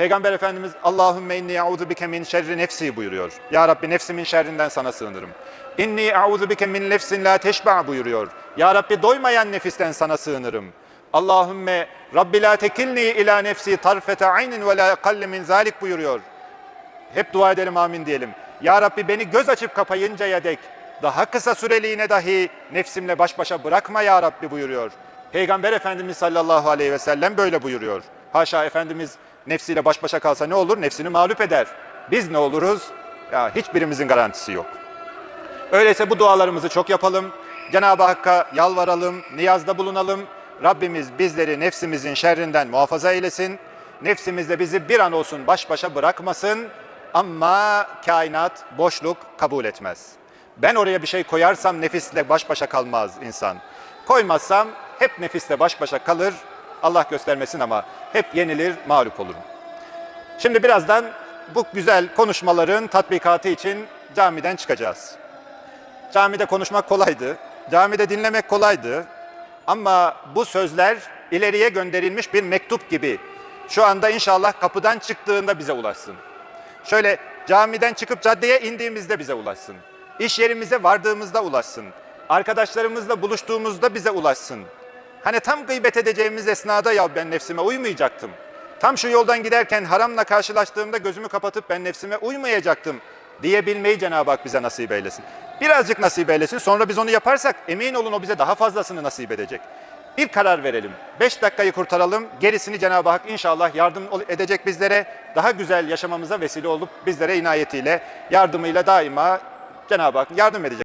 Peygamber Efendimiz Allahümme inni e'udhu bike min şerri nefsi buyuruyor. Ya Rabbi nefsimin şerrinden sana sığınırım. İnni e'udhu bike min nefsin la teşba buyuruyor. Ya Rabbi doymayan nefisten sana sığınırım. Allahümme Rabbi la tekilni ila nefsi tarfete aynin ve la kalle min zalik buyuruyor. Hep dua edelim amin diyelim. Ya Rabbi beni göz açıp kapayıncaya dek daha kısa süreliğine dahi nefsimle baş başa bırakma ya Rabbi buyuruyor. Peygamber Efendimiz sallallahu aleyhi ve sellem böyle buyuruyor. Haşa Efendimiz nefsiyle baş başa kalsa ne olur? Nefsini mağlup eder. Biz ne oluruz? Ya hiçbirimizin garantisi yok. Öyleyse bu dualarımızı çok yapalım. Cenab-ı Hakk'a yalvaralım, niyazda bulunalım. Rabbimiz bizleri nefsimizin şerrinden muhafaza eylesin. Nefsimizle bizi bir an olsun baş başa bırakmasın. Ama kainat boşluk kabul etmez. Ben oraya bir şey koyarsam nefisle baş başa kalmaz insan. Koymazsam hep nefisle baş başa kalır. Allah göstermesin ama hep yenilir, mağlup olurum. Şimdi birazdan bu güzel konuşmaların tatbikatı için camiden çıkacağız. Camide konuşmak kolaydı. Camide dinlemek kolaydı. Ama bu sözler ileriye gönderilmiş bir mektup gibi. Şu anda inşallah kapıdan çıktığında bize ulaşsın. Şöyle camiden çıkıp caddeye indiğimizde bize ulaşsın. İş yerimize vardığımızda ulaşsın. Arkadaşlarımızla buluştuğumuzda bize ulaşsın. Hani tam gıybet edeceğimiz esnada ya ben nefsime uymayacaktım. Tam şu yoldan giderken haramla karşılaştığımda gözümü kapatıp ben nefsime uymayacaktım diyebilmeyi Cenab-ı Hak bize nasip eylesin. Birazcık nasip eylesin. Sonra biz onu yaparsak emin olun o bize daha fazlasını nasip edecek. Bir karar verelim. Beş dakikayı kurtaralım. Gerisini Cenab-ı Hak inşallah yardım edecek bizlere. Daha güzel yaşamamıza vesile olup bizlere inayetiyle, yardımıyla daima Cenab-ı Hak yardım edecek.